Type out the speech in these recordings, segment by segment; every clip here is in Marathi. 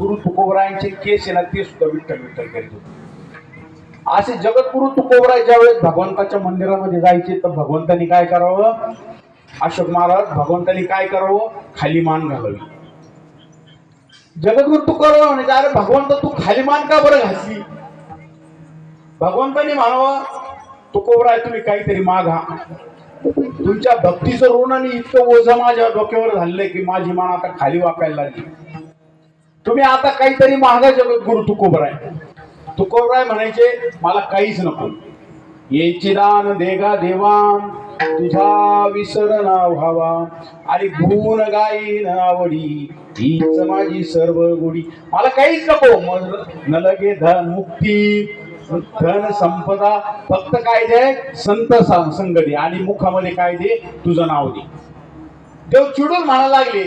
गुरु तुकोबरायांचे केस आहे ना ते सुद्धा विठ्ठल विठ्ठल करीत होते. असे जगद्गुरु तुकोबराय ज्यावेळेस भगवंताच्या मंदिरामध्ये जायचे तर भगवंतानी काय करावं? अशोक महाराज भगवंतानी काय करावं? खाली मान घालावी. जगद्गुरु तुकोबराय म्हणजे अरे भगवंत तू खाली मान का बरं घासली भगवंतानी म्हणावं तुकोबराय तुम्ही काहीतरी मागा. तुमच्या भक्तीचं ऋण आणि इतकं ओझं माझ्या डोक्यावर झालंय की माझी मान आता खाली वाकायला लागली. तुम्ही आता काहीतरी महागा जगद्गुरु तुकोबराय. तुकोबराय म्हणायचे मला काहीच नको. येची दान देगा देवा तुझा विसरणा व्हावा. आणि गुण गायीन आवडी हीच माझी सर्व गुढी. मला काहीच नको. मग न लगे धन मुक्ती धन संपदा फक्त काय दे? संत संगती. आणि मुखामध्ये काय दे? तुझं नाव दे. देव चिडून म्हणायला लागले.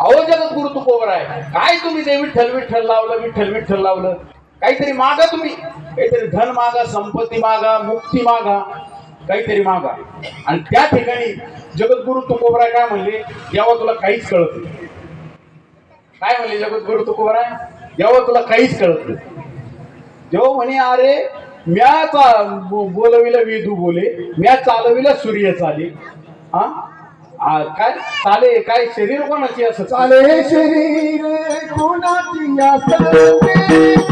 अहो जगत गुरु तुकोबर आहे. काय तुम्ही ते विठ्ठल विठ्ठल लावलं विठ्ठल विठ्ठल लावलं? काहीतरी मागा तुम्ही. काहीतरी धन मागा संपत्ती मागा मुक्ती मागा काहीतरी मागा. आणि त्या ठिकाणी जगद्गुरु तुकोबराय काय म्हणले? जेव्हा तुला काहीच कळत नाही. काय म्हणले जगद्गुरु तुकोबराय जेव्हा तुला काहीच कळत नाही. जेव्हा म्हणे अरे म्या चा बोलविला वेदू बोले म्या चालविला सूर्य चाले. हा काय चाले काय शरीर कोणाची असं चाले चाले शरीर कोणाची असते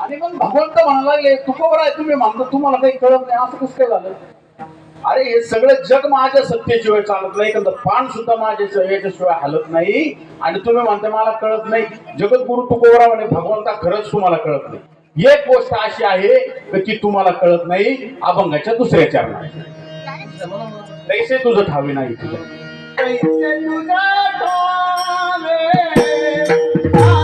आणि मग भगवंत म्हणायला लागले तुकोबर आहे तुम्ही म्हणता तुम्हाला काही कळत नाही असं कसं काय झालं? अरे हे सगळं जग माझ्या सत्तेशिवाय चालत नाही कारण पान सुद्धा माझ्या शिवाय हलत नाही. आणि तुम्ही म्हणता मला कळत नाही. जगद्गुरु तुकोबरा म्हणे भगवंता खरंच तुम्हाला कळत नाही? एक गोष्ट अशी आहे की तुम्हाला कळत नाही अभंगाच्या दुसऱ्या चरणात. पैसे तुझं ठावे नाही तुझं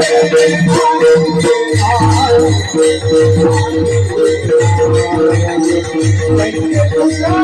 Thank you.